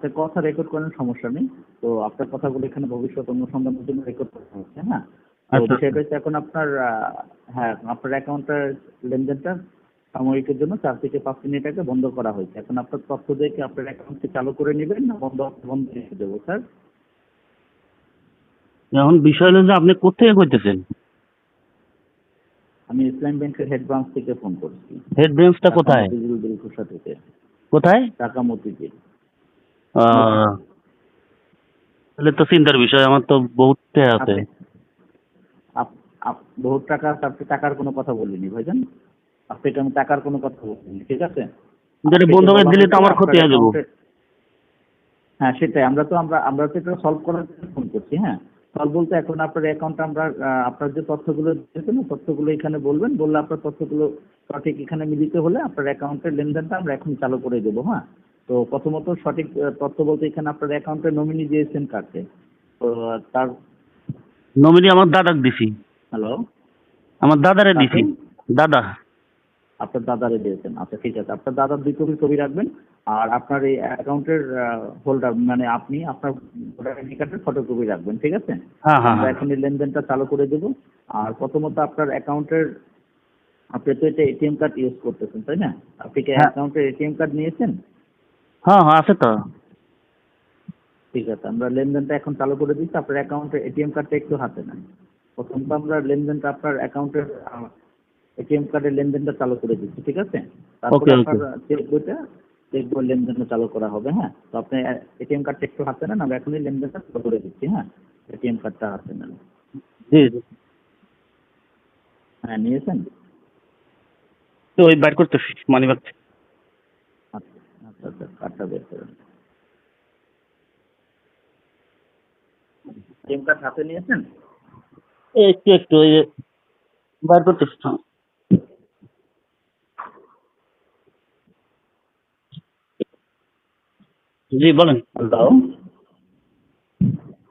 আপনার কথা রেকর্ড করেন সমস্যা নেই। তো আপনার কথাগুলো এখানে ভবিষ্যৎ অনুসন্ধানের জন্য রেকর্ড করা হচ্ছে হ্যাঁ? আচ্ছা। বিষয়টা হচ্ছে এখন আপনার হ্যাঁ আপনার অ্যাকাউন্টের লেনদেনটা সাময়িকের জন্য চার থেকে পাঁচ মিনিট আগে বন্ধ করা হয়েছে। এখন আপনার তথ্য দিয়ে কি আপনার অ্যাকাউন্টকে চালু করে নেবেন না বন্ধ বন্ধ রেখে দেবো স্যার? এখন বিষয় হলো যে আপনি কোথেকে করতেছেন? আমি ইসলাম ব্যাংকের হেড ব্রাঞ্চ থেকে ফোন করছি। হেড ব্রেঞ্চটা কোথায়? থেকে। কোথায়? আহ, তাহলে তো চিন্তার বিষয় আমার তো বহুত আছে। বহুত টাকা আছে, আপনি টাকার কোনো কথা বলিনি ভাইজান। আপনাকে আমি টাকার কোনো কথা বলিনি ঠিক আছে? দিলে তো আমার ক্ষতি হয়ে যাব। হ্যাঁ সেটাই আমরা তো আমরা আমরা তো এটা সলভ করার জন্য ফোন করছি হ্যাঁ? সলভ বলতে এখন আপনার অ্যাকাউন্ট আমরা আপনার যে তথ্যগুলো দিয়েছেন তথ্যগুলো এখানে বলবেন বললে আপনার তথ্যগুলো সঠিক এখানে মিলিত হলে আপনার অ্যাকাউন্টের লেনদেনটা আমরা এখন চালু করে দেবো হ্যাঁ? তো প্রথমত সঠিক তথ্য বলতে এখানে আপনার অ্যাকাউন্টে নমিনি দিয়েছেন কাকে তো। তার নমিনি আমার দাদাক দিছি। হ্যালো আমার দাদারে দিছি। দাদা। আপনার দাদারে দিয়েছেন। আচ্ছা ঠিক আছে। আপনার দাদার দুই কপি ছবি রাখবেন। আর আপনার এই অ্যাকাউন্টের হোল্ডার মানে আপনি আপনার ভোটার আইডি কার্ডের ফটোকপি রাখবেন ঠিক আছে? হ্যাঁ হ্যাঁ আমরা হ্যাঁ। এখন এই লেনদেনটা চালু করে দেবো। আর প্রথমত আপনার অ্যাকাউন্টের আপনি তো এটা এটিএম কার্ড ইউজ করতেছেন তাই না? আপনি কি। অ্যাকাউন্টের এটিএম কার্ড নিয়েছেন? হ্যাঁ হ্যাঁ আছে তো। ঠিক আছে আমরা লেনদেনটা এখন চালু করে দিচ্ছি আপনার অ্যাকাউন্টের এটিএম কার্ডটা একটু হাতে নেন। প্রথম তো আমরা লেনদেনটা আপনার অ্যাকাউন্টের এটিএম কার্ডের লেনদেনটা চালু করে দিচ্ছি ঠিক আছে? তারপরে. আপনার চেক বইটা চেক বই লেনদেনটা চালু করা হবে হ্যাঁ? তো আপনি এটিএম কার্ডটা একটু হাতে নেন আমরা এখনই লেনদেনটা চালু করে দিচ্ছি হ্যাঁ? এটিএম কার্ডটা হাতে নেন। জি হ্যাঁ নিয়েছেন? তো ওই বাইর করতেছি মানি ব্যাগ আচ্ছা আচ্ছা বের করেন এটিএম কার্ড হাতে নিয়েছেন? একটু একটু ওই যে বাইর করতেছি জি বলেন। হ্যালো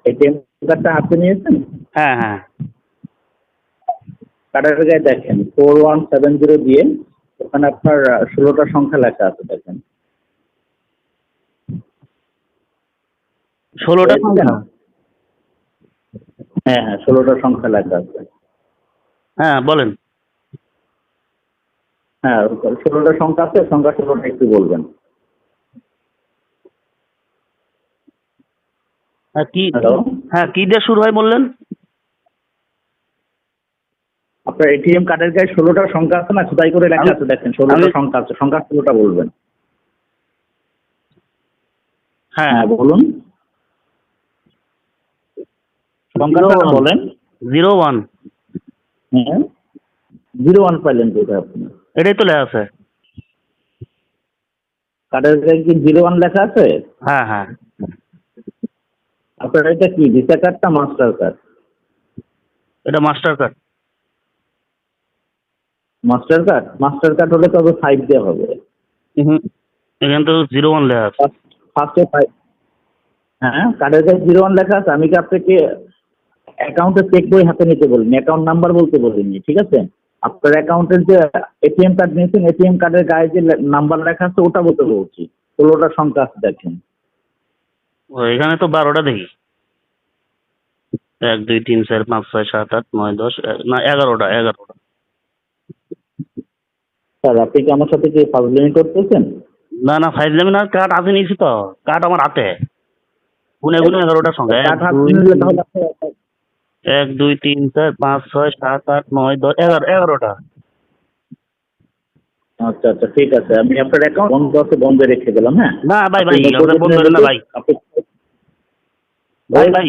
এটিএম কার্ডটা হাতে নিয়েছেন? হ্যাঁ হ্যাঁ। কার্ডের গায়ে দেখেন ফোর ওয়ান সেভেন জিরো দিয়ে ওখানে আপনার ষোলোটা সংখ্যা লেখা আছে দেখেন। ষোলোটা সংখ্যা? হ্যাঁ হ্যাঁ ষোলোটা সংখ্যা লেখা আছে। হ্যাঁ বলেন। হ্যাঁ ষোলোটা সংখ্যা আছে সংখ্যা ষোলোটা একটু বলবেন। হ্যাঁ কি হ্যাঁ কি দিয়ে শুরু হয় বললেন? আপনার এটিএম কার্ডের গায়ে ষোলোটা সংখ্যা আছে না? খোদাই করে লেখা আছে দেখেন ষোলোটা সংখ্যা আছে সংখ্যা ষোলোটা বলবেন। হ্যাঁ। হ্যাঁ বলুন। সংখ্যাটা বলেন। জিরো ওয়ান হ্যাঁ। জিরো ওয়ান পাইলেন কোথায় আপনি? এটাই তো লেখা আছে। কার্ডের গায়ে কি জিরো ওয়ান লেখা আছে? হ্যাঁ হ্যাঁ। আপনার এটা কি ভিসা কার্ডটা মাস্টার কার্ড এটা master card master card master card হলে তবে ফাইভ দেওয়া হবে। এখানে তো জিরো ওয়ান লেখা আছে। ফার্স্টে ফাইভ হ্যাঁ কার্ডের গায়ে জিরো ওয়ান লেখা আছে। আমি কি আপনাকে অ্যাকাউন্টের চেক বই হাতে নিতে বলিনি অ্যাকাউন্ট নাম্বার বলতে বলিনি ঠিক আছে? আপনার অ্যাকাউন্টের যে এটিএম কার্ড নিয়েছেন এটিএম কার্ডের গায়ে যে নাম্বার লেখা আছে ওটা বলতে বলছি। ষোলোটা সংখ্যা আছে দেখেন। এখানে তো বারোটা দেখি। এক দুই তিন চার পাঁচ ছয় সাত আট নয় দশ না এগারোটা এগারোটা। স্যার আপনি কি আমার সাথে কি ফাজলিমি করতেছেন? না না ফাইভ লেভেন আর কার্ড হাতে নিয়েছি তো। কার্ড আমার হাতে। গুনে গুনে এগারোটা সংখ্যা। এক দুই তিন চার পাঁচ ছয় সাত আট নয় দশ এগারো এগারোটা। আচ্ছা আচ্ছা ঠিক আছে। আমি আপনার অ্যাকাউন্ট বন্ধ আছে বন্ধ রেখে দিলাম হ্যাঁ? না ভাই ভাই বন্ধ না ভাই। ভাই ভাই।